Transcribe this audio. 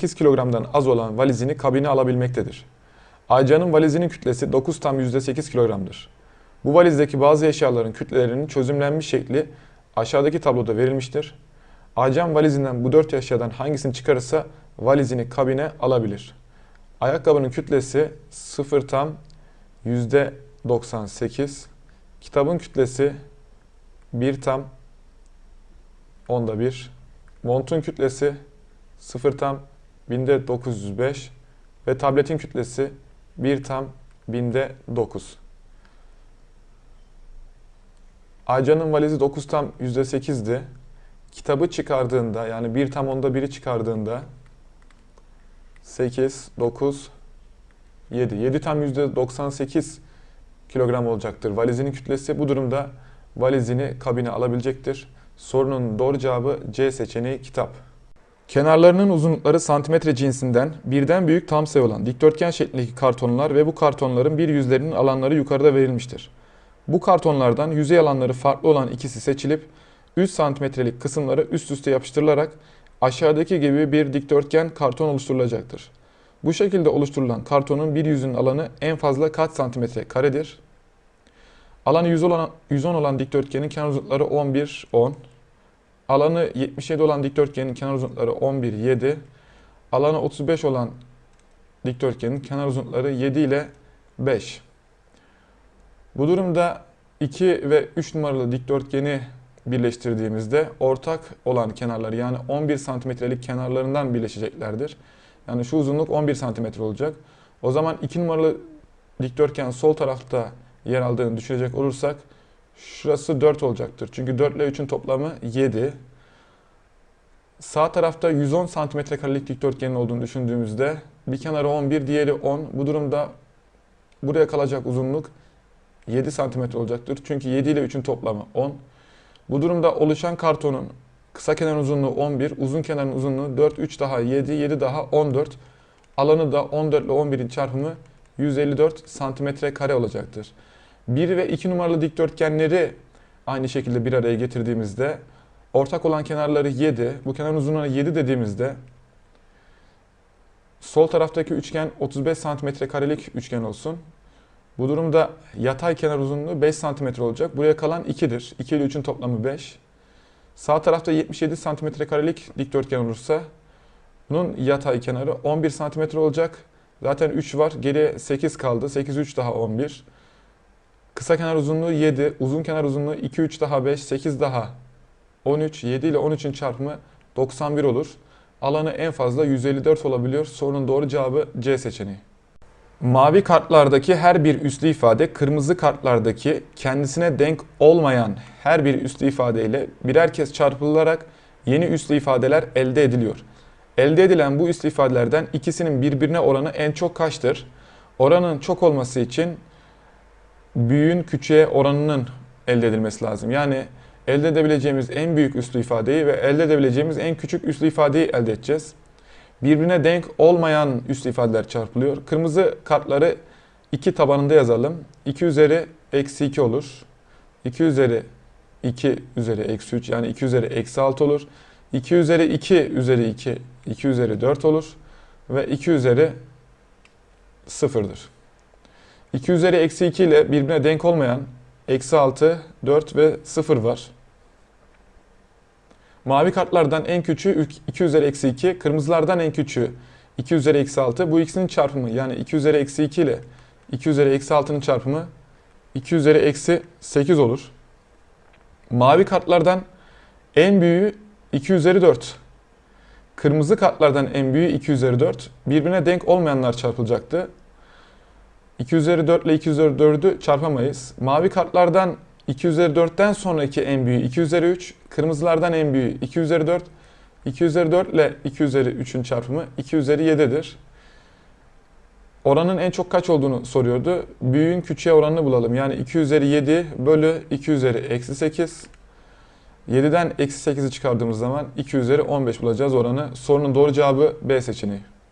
8 kilogramdan az olan valizini kabine alabilmektedir. Aycan'ın valizinin kütlesi 9 tam %8 kilogramdır. Bu valizdeki bazı eşyaların kütlelerinin çözümlenmiş şekli aşağıdaki tabloda verilmiştir. Aycan valizinden bu 4 eşyadan hangisini çıkarırsa valizini kabine alabilir. Ayakkabının kütlesi 0 tam %98. Kitabın kütlesi 1 tam onda 1. Montun kütlesi 0 tam binde 905 ve tabletin kütlesi 1 tam binde 9. Aycan'ın valizi 9 tam %8'di. Kitabı çıkardığında yani 1 tam onda 1'i çıkardığında 8, 9, 7. 7 tam %98 kilogram olacaktır. Valizinin kütlesi bu durumda valizini kabine alabilecektir. Sorunun doğru cevabı C seçeneği kitap. Kenarlarının uzunlukları santimetre cinsinden birden büyük tam sayı olan dikdörtgen şeklindeki kartonlar ve bu kartonların bir yüzlerinin alanları yukarıda verilmiştir. Bu kartonlardan yüzey alanları farklı olan ikisi seçilip 3 santimetrelik kısımları üst üste yapıştırılarak aşağıdaki gibi bir dikdörtgen karton oluşturulacaktır. Bu şekilde oluşturulan kartonun bir yüzünün alanı en fazla kaç santimetre karedir? Alanı 100 olan, 110 olan dikdörtgenin kenar uzunlukları 11, 10. Alanı 77 olan dikdörtgenin kenar uzunlukları 11, 7. Alanı 35 olan dikdörtgenin kenar uzunlukları 7 ile 5. Bu durumda 2 ve 3 numaralı dikdörtgeni birleştirdiğimizde ortak olan kenarları yani 11 santimetrelik kenarlarından birleşeceklerdir. Yani şu uzunluk 11 santimetre olacak. O zaman 2 numaralı dikdörtgen sol tarafta yer aldığını düşünecek olursak şurası 4 olacaktır. Çünkü 4 ile 3'ün toplamı 7. Sağ tarafta 110 santimetre karelik dikdörtgenin olduğunu düşündüğümüzde bir kenarı 11, diğeri 10. Bu durumda buraya kalacak uzunluk 7 santimetre olacaktır. Çünkü 7 ile 3'ün toplamı 10. Bu durumda oluşan kartonun kısa kenar uzunluğu 11, uzun kenarın uzunluğu 4, 3 daha 7, 7 daha 14. Alanı da 14 ile 11'in çarpımı 154 santimetre kare olacaktır. 1 ve 2 numaralı dikdörtgenleri aynı şekilde bir araya getirdiğimizde ortak olan kenarları 7, bu kenar uzunluğuna 7 dediğimizde sol taraftaki üçgen 35 santimetre karelik üçgen olsun. Bu durumda yatay kenar uzunluğu 5 cm olacak. Buraya kalan 2'dir. 2 ile 3'ün toplamı 5. Sağ tarafta 77 cm karelik dikdörtgen olursa bunun yatay kenarı 11 cm olacak. Zaten 3 var. Geriye 8 kaldı. 8 3 daha 11. Kısa kenar uzunluğu 7. Uzun kenar uzunluğu 2 3 daha 5. 8 daha 13. 7 ile 13'ün çarpımı 91 olur. Alanı en fazla 154 olabiliyor. Sorunun doğru cevabı C seçeneği. Mavi kartlardaki her bir üslü ifade kırmızı kartlardaki kendisine denk olmayan her bir üslü ifade ile birer kez çarpılarak yeni üslü ifadeler elde ediliyor. Elde edilen bu üslü ifadelerden ikisinin birbirine oranı en çok kaçtır? Oranın çok olması için büyüğün küçüğe oranının elde edilmesi lazım. Yani elde edebileceğimiz en büyük üslü ifadeyi ve elde edebileceğimiz en küçük üslü ifadeyi elde edeceğiz birbirine denk olmayan üst ifadeler çarpılıyor. Kırmızı kartları 2 tabanında yazalım. 2 üzeri eksi 2 olur. 2 üzeri 2 üzeri eksi 3 yani 2 üzeri eksi 6 olur. 2 üzeri 2 üzeri 2 2 üzeri 4 olur. Ve 2 üzeri 0'dır. 2 üzeri eksi 2 ile birbirine denk olmayan eksi 6, 4 ve 0 var. Mavi kartlardan en küçüğü 2 üzeri eksi 2, kırmızılardan en küçüğü 2 üzeri eksi 6. Bu ikisinin çarpımı yani 2 üzeri eksi 2 ile 2 üzeri eksi 6'nın çarpımı 2 üzeri eksi 8 olur. Mavi kartlardan en büyüğü 2 üzeri 4. Kırmızı kartlardan en büyüğü 2 üzeri 4. Birbirine denk olmayanlar çarpılacaktı. 2 üzeri 4 ile 2 üzeri 4'ü çarpamayız. Mavi kartlardan 2 üzeri 4'ten sonraki en büyüğü 2 üzeri 3. Kırmızılardan en büyüğü 2 üzeri 4. 2 üzeri 4 ile 2 üzeri 3'ün çarpımı 2 üzeri 7'dir. Oranın en çok kaç olduğunu soruyordu. Büyüğün küçüğe oranını bulalım. Yani 2 üzeri 7 bölü 2 üzeri eksi 8. 7'den eksi 8'i çıkardığımız zaman 2 üzeri 15 bulacağız oranı. Sorunun doğru cevabı B seçeneği.